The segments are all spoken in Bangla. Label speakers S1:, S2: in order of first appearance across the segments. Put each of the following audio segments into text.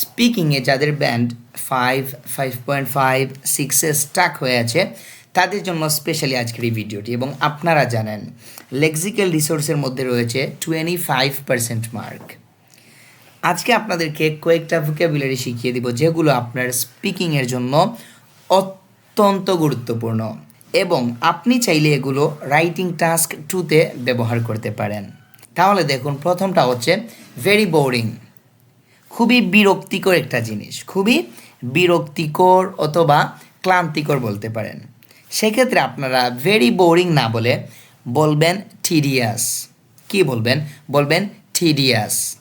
S1: স্পিকিংয়ে যাদের band five five point five সিক্সে স্টাক হয়ে আছে, তাদের জন্য স্পেশালি আজকের এই ভিডিওটি এবং আপনারা জানেন লেক্সিক্যাল রিসোর্সের মধ্যে রয়েছে টোয়েন্টি ফাইভ পার্সেন্ট মার্ক আজকে আপনাদেরকে কয়েকটা ভোকাবুলারি শিখিয়ে দিব যেগুলো আপনার স্পিকিংয়ের জন্য অত্যন্ত গুরুত্বপূর্ণ এবং আপনি চাইলে এগুলো রাইটিং টাস্ক টুতে ব্যবহার করতে পারেন। তাহলে দেখুন, প্রথমটা হচ্ছে ভেরি বোরিং খুবই বিরক্তিকর একটা জিনিস, খুবই বিরক্তিকর অথবা ক্লান্তিকর বলতে পারেন। সেক্ষেত্রে আপনারা ভেরি বোরিং না বলে বলবেন ঠিডিয়াস কি বলবেন? বলবেন ঠিডিয়াস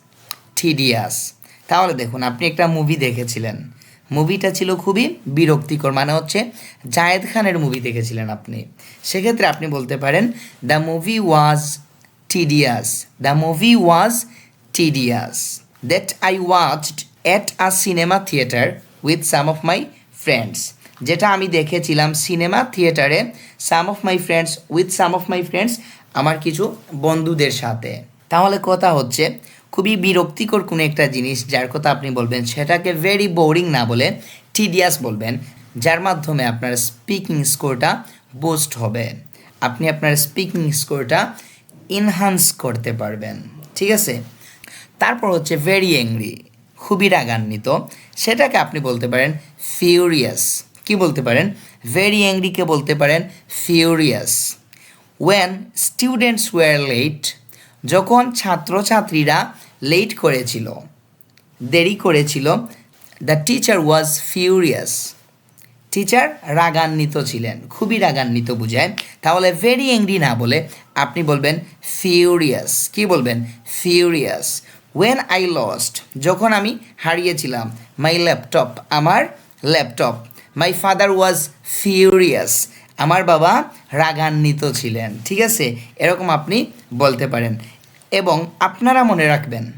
S1: ঠিডিয়াস তাহলে দেখুন, আপনি একটা মুভি দেখেছিলেন। মুভিটা ছিল খুবই বিরক্তিকর মানে হচ্ছে জায়েদ খানের মুভি দেখেছিলেন আপনি। সেক্ষেত্রে আপনি বলতে পারেন the movie was tedious the movie was tedious that I watched at a cinema theatre with some of my friends যেটা আমি দেখেছিলাম সিনেমা থিয়েটারে some of my friends with some of my friends আমার কিছু বন্ধুদের সাথে। তাহলে কথা হচ্ছে, খুবই বিরক্তিকর কোনো একটা জিনিস, যার কথা আপনি বলবেন, সেটাকে ভেরি বোরিং না বলে টিডিয়াস বলবেন, যার মাধ্যমে আপনার স্পিকিং স্কোরটা বুস্ট হবে। আপনি আপনার স্পিকিং স্কোরটা ইনহান্স করতে পারবেন। ঠিক আছে? তারপর হচ্ছে ভেরি অ্যাংরি খুবই রাগান্বিত। সেটাকে আপনি বলতে পারেন ফিউরিয়াস কি বলতে পারেন? ভেরি অ্যাংরিকে বলতে পারেন furious when students were late যখন ছাত্রছাত্রীরা লেট করেছিল, দেরি করেছিল the teacher was furious teacher রাগান্বিত ছিলেন, খুবই রাগান্বিত বুঝায়। তাহলে ভেরি অ্যাংরি না বলে আপনি বলবেন ফিউরিয়াস কি বলবেন? ফিউরিয়াস ওয়েন আই লস্ট যখন আমি হারিয়েছিলাম মাই ল্যাপটপ আমার laptop my father was furious আমার বাবা রাগান্বিত ছিলেন, ঠিক আছে? এরকম আপনি বলতে পারেন। এবং আপনারা মনে রাখবেন,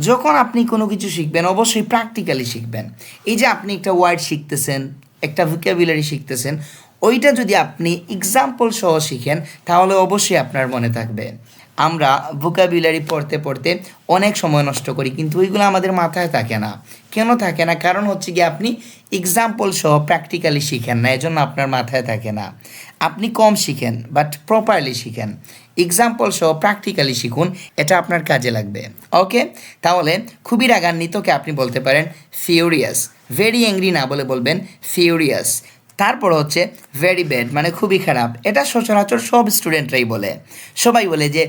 S1: যখন আপনি কোনো কিছু শিখবেন, অবশ্যই প্র্যাকটিক্যালি শিখবেন। এই যে আপনি একটা ওয়ার্ড শিখতেছেন, একটা ভোকাবুলারি শিখতেছেন, ওইটা যদি আপনি এক্সাম্পল সহ শিখেন, তাহলে অবশ্যই আপনার মনে থাকবে। আমরা ভোকাবুলারি পড়তে পড়তে অনেক সময় নষ্ট করি, কিন্তু ওইগুলো আমাদের মাথায় থাকে না। কেন থাকে না? কারণ হচ্ছে কি আপনি এক্সাম্পল সহ প্র্যাকটিক্যালি শিখেন না, এজন্য আপনার মাথায় থাকে না। আপনি কম শিখেন বাট প্রপারলি শিখেন। এক্সাম্পল সহ প্র্যাকটিক্যালি শিখুন, এটা আপনার কাজে লাগবে। ওকে তাহলে খুবই রাগান্বিতকে আপনি বলতে পারেন ফিউরিয়াস ভেরি অ্যাংরি না বলে বলবেন ফিউরিয়াস তারপর হচ্ছে ভেরি ব্যাড মানে খুবই খারাপ। এটা সচরাচর সব স্টুডেন্টরাই বলে। সবাই বলে যে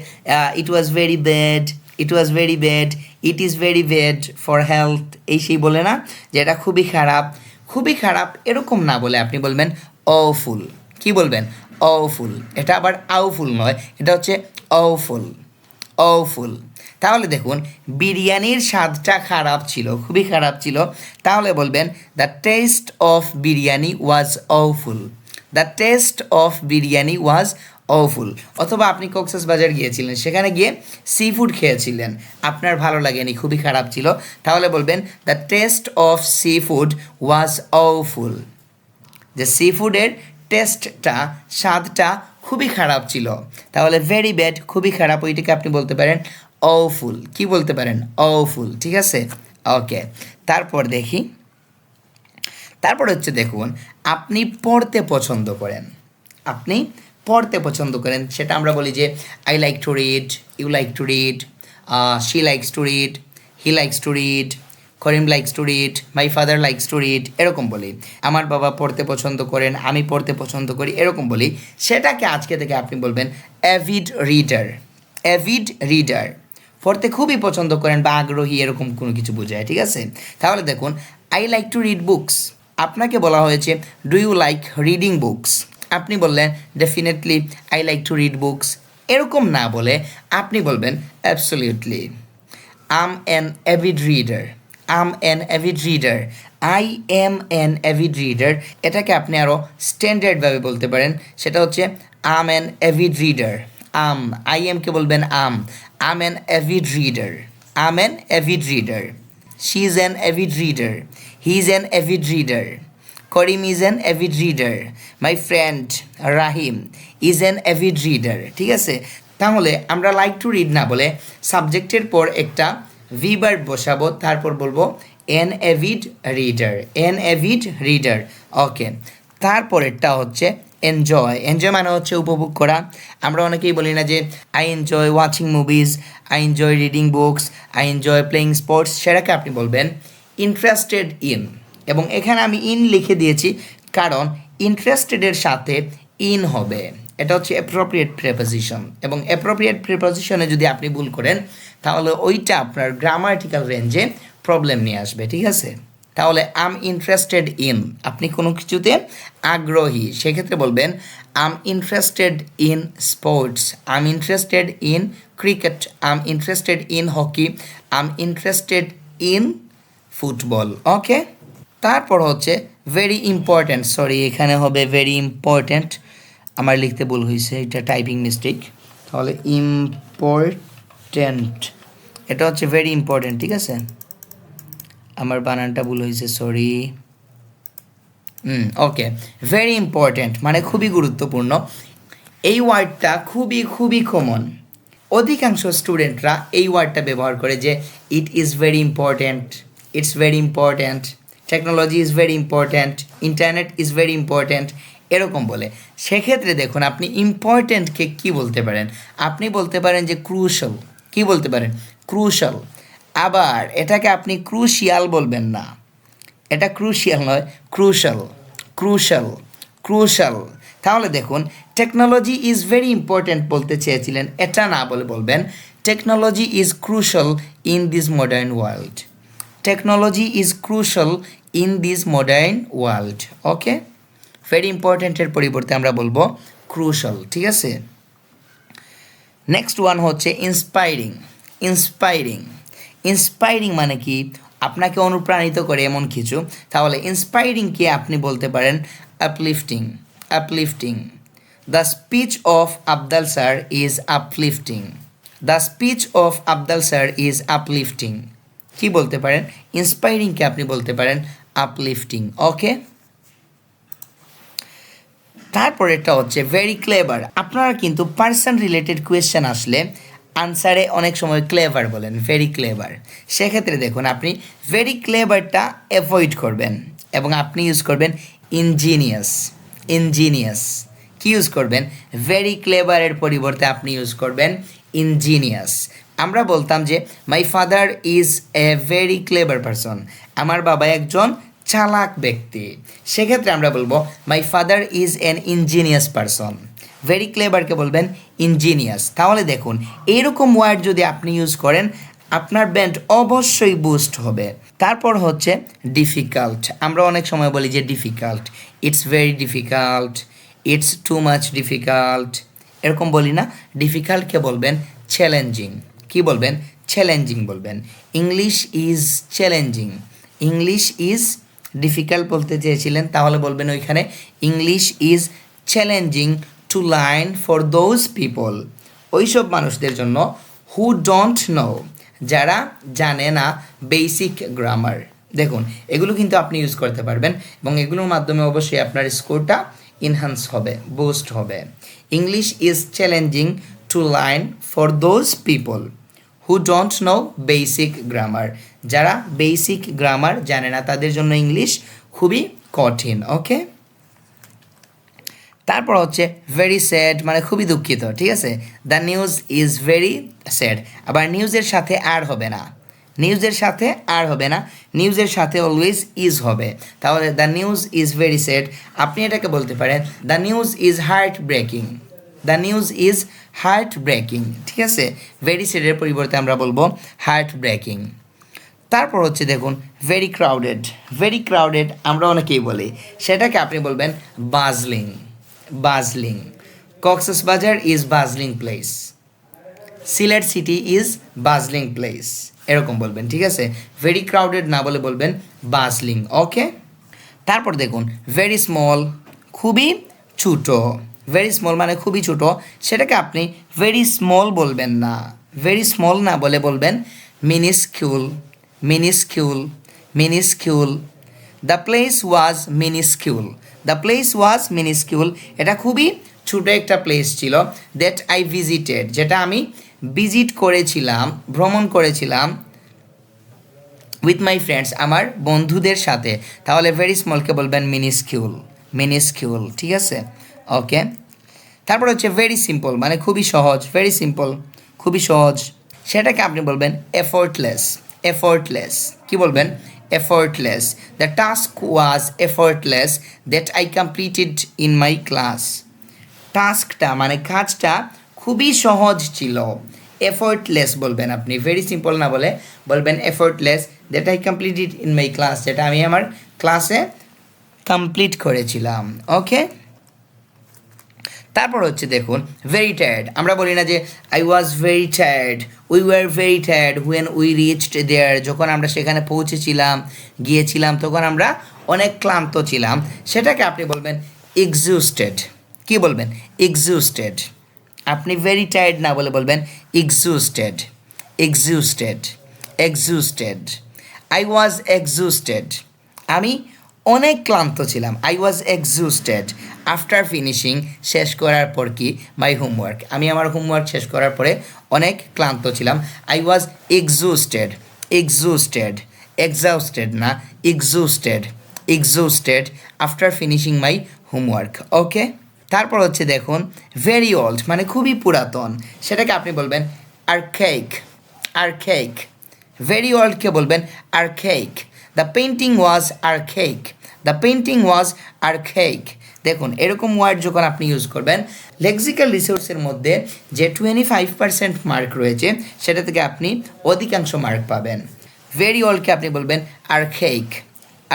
S1: it was very bad it was very bad it is very bad for health এই সেই বলে না, যে এটা খুবই খারাপ। খুবই খারাপ এরকম না বলে আপনি বলবেন অফুল কি বলবেন? অফুল এটা আবার আউফুল নয়, এটা হচ্ছে অফুল অফুল। তাহলে দেখুন, বিরিয়ানির স্বাদটা খারাপ ছিল, খুবই খারাপ ছিল। তাহলে বলবেন the taste of biryani was awful the taste of biryani was awful অথবা আপনি কক্সেস বাজার গিয়েছিলেন, সেখানে গিয়ে সি ফুড খেয়েছিলেন। আপনার ভালো লাগেনি, খুবই খারাপ ছিল। তাহলে বলবেন the taste of seafood was awful যে সি ফুডের টেস্টটা স্বাদটা খুবই খারাপ ছিল। তাহলে ভেরি ব্যাড খুবই খারাপ ওইটাকে আপনি বলতে পারেন অফুল কি বলতে পারেন? অফুল ঠিক আছে? ওকে তারপর দেখি। তারপর হচ্ছে দেখুন, আপনি পড়তে পছন্দ করেন। আপনি পড়তে পছন্দ করেন, সেটা আমরা বলি যে I like to read you like to read she likes to read he likes to read Karim likes to read my father likes to read এরকম বলি। আমার বাবা পড়তে পছন্দ করেন, আমি পড়তে পছন্দ করি, এরকম বলি। সেটাকে আজকে থেকে আপনি বলবেন অ্যাভিড রিডার অ্যাভিড রিডার পড়তে খুবই পছন্দ করেন বা আগ্রহী, এরকম কোনো কিছু বোঝায়, ঠিক আছে? তাহলে দেখুন I like to read books আপনাকে বলা হয়েছে do you like reading books আপনি বললেন definitely I like to read books এরকম না বলে, আপনি বলবেন absolutely I'm an avid reader I'm an avid reader I am an avid reader এটাকে আপনি আরও স্ট্যান্ডার্ডভাবে বলতে পারেন। সেটা হচ্ছে I'm an avid reader I'm I এমকে বলবেন? I'm I'm an avid reader I'm an avid reader she is an avid reader he is an avid reader Karim is an avid reader my friend Rahim is an avid reader ঠিক আছে? তাহলে আমরা লাইক টু রিড না বলে সাবজেক্টের পর একটা ভি ভার্ব বসাবো, তারপর বলব an avid reader an avid reader okay তারপরেরটা হচ্ছে এনজয় এনজয় মানে হচ্ছে উপভোগ করা। আমরা অনেকেই বলি না যে I enjoy watching movies I enjoy reading books I enjoy playing sports সেটাকে আপনি বলবেন ইন্টারেস্টেড ইন এবং এখানে আমি ইন লিখে দিয়েছি, কারণ ইন্টারেস্টেডের সাথে ইন হবে। এটা হচ্ছে অ্যাপ্রোপ্রিয়েট প্রেপোজিশন এবং অ্যাপ্রোপ্রিয়েট প্রেপোজিশনে যদি আপনি ভুল করেন তাহলে ওইটা আপনার গ্রামাটিক্যাল রেঞ্জে প্রবলেম নিয়ে আসবে, ঠিক আছে? তাহলে আম ইন্টারেস্টেড ইন আপনি কোনো কিছুতে আগ্রহী, সেক্ষেত্রে বলবেন I'm interested in sports I'm interested in cricket I'm interested in hockey I'm interested in football okay তারপর হচ্ছে ভেরি ইম্পর্ট্যান্ট সরি এখানে হবে ভেরি ইম্পর্ট্যান্ট আমার লিখতে ভুল হয়েছে, এটা টাইপিং মিস্টেক তাহলে ইম্পর্ট্যান্ট এটা হচ্ছে ভেরি ইম্পর্ট্যান্ট ঠিক আছে? আমার বানানটা ভুল হয়েছে sorry hmm okay very important মানে খুবই গুরুত্বপূর্ণ। এই ওয়ার্ডটা খুবই খুবই কমন অধিকাংশ স্টুডেন্টরা এই ওয়ার্ডটা ব্যবহার করে যে it is very important it's very important technology is very important internet is very important এরকম বলে। সেক্ষেত্রে দেখুন, আপনি ইম্পর্ট্যান্টকে কি বলতে পারেন? আপনি বলতে পারেন যে ক্রুশাল কি বলতে পারেন ক্রুশাল আবার এটাকে আপনি ক্রুশিয়াল বলবেন না। এটা ক্রুশিয়াল নয় ক্রুশাল ক্রুশাল ক্রুশাল তাহলে দেখুন টেকনোলজি ইজ ভেরি ইম্পর্ট্যান্ট বলতে চেয়েছিলেন। এটা না বলে বলবেন technology is crucial in this modern world technology is crucial in this modern world okay very ইম্পর্ট্যান্টের পরিবর্তে আমরা বলব ক্রুশাল ঠিক আছে? নেক্সট ওয়ান হচ্ছে ইন্সপায়ারিং ইন্সপায়ারিং ইন্সপায়ারিং মানে কি? আপনাকে অনুপ্রাণিত করে এমন কিছু। তাহলে ইন্সপায়ারিংকে আপনি বলতে পারেন? Uplifting uplifting the speech of Abdal sir is uplifting the speech of Abdal sir is uplifting কি বলতে পারেন? ইন্সপায়ারিংকে আপনি বলতে পারেন? আপলিফটিং ওকে তারপরেরটা হচ্ছে ভেরি ক্লেভার আপনারা কিন্তু পার্সন রিলেটেড কোয়েশ্চেন আসলে আনসারে অনেক সময় ক্লেভার বলেন ভেরি ক্লেভার সেক্ষেত্রে দেখুন, আপনি ভেরি ক্লেভারটা অ্যাভয়েড করবেন এবং আপনি ইউজ করবেন ইঞ্জিনিয়াস ইঞ্জিনিয়াস কি ইউজ করবেন? ভেরি ক্লেভারের পরিবর্তে আপনি ইউজ করবেন ইঞ্জিনিয়াস আমরা বলতাম যে my father is a very clever person আমার বাবা একজন চালাক ব্যক্তি। সেক্ষেত্রে আমরা বলব my father is an ingenious person very ক্লেভারকে বলবেন ইঞ্জিনিয়াস তাহলে দেখুন এইরকম ওয়ার্ড যদি আপনি ইউজ করেন, আপনার ব্যান্ড অবশ্যই বুস্ট হবে। তারপর হচ্ছে ডিফিকাল্ট আমরা অনেক সময় বলি যে difficult it's very difficult it's too much difficult এরকম বলি না। ডিফিকাল্টকে বলবেন চ্যালেঞ্জিং কি বলবেন? চ্যালেঞ্জিং বলবেন। English is challenging English is difficult বলতে চেয়েছিলেন, তাহলে বলবেন ওইখানে English is challenging to learn for those people ওইসব মানুষদের জন্য হু ডোন্ট নো যারা জানে না বেসিক গ্রামার দেখুন, এগুলো কিন্তু আপনি ইউজ করতে পারবেন এবং এগুলোর মাধ্যমে অবশ্যই আপনার স্কোরটা ইনহান্স হবে বুস্ট হবে। English is challenging to learn for those people who don't know basic grammar যারা বেসিক গ্রামার জানে না, তাদের জন্য ইংলিশ খুবই কঠিন ওকে তারপর হচ্ছে ভেরি স্যাড মানে খুবই দুঃখিত, ঠিক আছে? The news is very sad আবার নিউজের সাথে আর হবে না। নিউজের সাথে আর হবে না। নিউজের সাথে অলওয়েজ ইজ হবে। তাহলে the news is very sad আপনি এটাকে বলতে পারেন the news is heartbreaking the news is heartbreaking ঠিক আছে? ভেরি স্যাডের পরিবর্তে আমরা বলব হার্ট ব্রেকিং তারপর হচ্ছে দেখুন ভেরি ক্রাউডেড ভেরি ক্রাউডেড আমরা অনেকেই বলি। সেটাকে আপনি বলবেন bustling. Bustling. Cox's Bazar is bustling place Sylhet city is bustling place এরকম বলবেন, ঠিক আছে? ভেরি ক্রাউডেড না বলে বলবেন বাজলিং ওকে তারপর দেখুন ভেরি স্মল খুবই ছোটো। ভেরি স্মল মানে খুবই ছোটো, সেটাকে আপনি ভেরি স্মল বলবেন না। ভেরি স্মল না বলে বলবেন minuscule minuscule minuscule the place was minuscule the place was minuscule এটা খুবই ছোটো একটা প্লেস ছিল দ্যাট আই ভিজিটেড যেটা আমি ভিজিট করেছিলাম, ভ্রমণ করেছিলাম উইথ মাই ফ্রেন্ডস আমার বন্ধুদের সাথে। তাহলে ভেরি স্মলকে বলবেন মিনিস্কিউল মিনিস্কিউল ঠিক আছে? ওকে তারপর হচ্ছে ভেরি সিম্পল মানে খুবই সহজ ভেরি সিম্পল খুবই সহজ। সেটাকে আপনি বলবেন এফোর্টলেস এফোর্টলেস কি বলবেন? Effortless the task was effortless that I completed in my class টাস্কটা মানে কাজটা খুবই সহজ ছিল। এফোর্টলেস বলবেন আপনি। ভেরি সিম্পল না বলে বলবেন effortless that I completed in my class যেটা আমি আমার ক্লাসে কমপ্লিট করেছিলাম। ওকে তারপর হচ্ছে দেখুন ভেরি টায়ার্ড আমরা বলি না যে I was very tired we were very tired when we reached there যখন আমরা সেখানে পৌঁছেছিলাম, গিয়েছিলাম, তখন আমরা অনেক ক্লান্ত ছিলাম। সেটাকে আপনি বলবেন এক্সিস্টেড কি বলবেন? এক্সিস্টেড আপনি ভেরি টায়ার্ড না বলে বলবেন exhausted exhausted exhausted I was exhausted আমি অনেক ক্লান্ত ছিলাম। I was exhausted after finishing শেষ করার পর কি? মাই হোমওয়ার্ক আমি আমার হোমওয়ার্ক শেষ করার পরে অনেক ক্লান্ত ছিলাম। I was exhausted exhausted exhausted না exhausted exhausted after finishing my homework okay তারপর হচ্ছে দেখুন ভেরি ওল্ড মানে খুবই পুরাতন। সেটাকে আপনি বলবেন আর্কেক আর্কেক ভেরি ওল্ডকে বলবেন আর্কেক দ্য পেন্টিং ওয়াজ আর আর্কেক দ্য পেন্টিং ওয়াজ আর আর্কেক দেখুন, এরকম ওয়ার্ড যখন আপনি ইউজ করবেন লেক্সিক্যাল রিসোর্সের মধ্যে যে টোয়েন্টি ফাইভ পার্সেন্ট মার্ক রয়েছে, সেটা থেকে আপনি অধিকাংশ মার্ক পাবেন। ভেরি ওল্ডকে আপনি বলবেন আর্কেক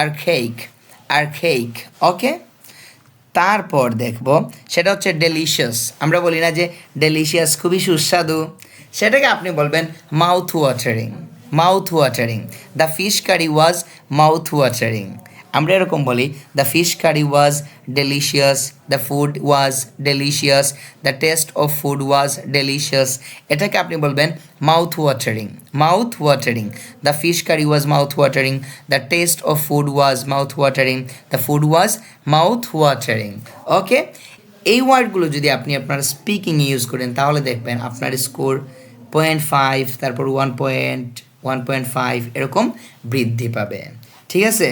S1: আর্কেক আর্কেক ওকে তারপর দেখব, সেটা হচ্ছে ডেলিশিয়াস আমরা বলি না যে ডেলিশিয়াস খুবই সুস্বাদু। সেটাকে আপনি বলবেন mouth watering mouth watering the fish curry was mouth watering আমরা এরকম বলি the fish curry was delicious the food was delicious the taste of food was delicious এটাকে আপনি বলবেন mouth watering mouth watering the fish curry was mouth watering the taste of food was mouth watering the food was mouth watering okay এই ওয়ার্ডগুলো যদি আপনি আপনার স্পিকিং ইউজ করেন, তাহলে দেখবেন আপনার স্কোর পয়েন্ট ফাইভ তারপর one point one point five এরকম বৃদ্ধি পাবে। ঠিক আছে?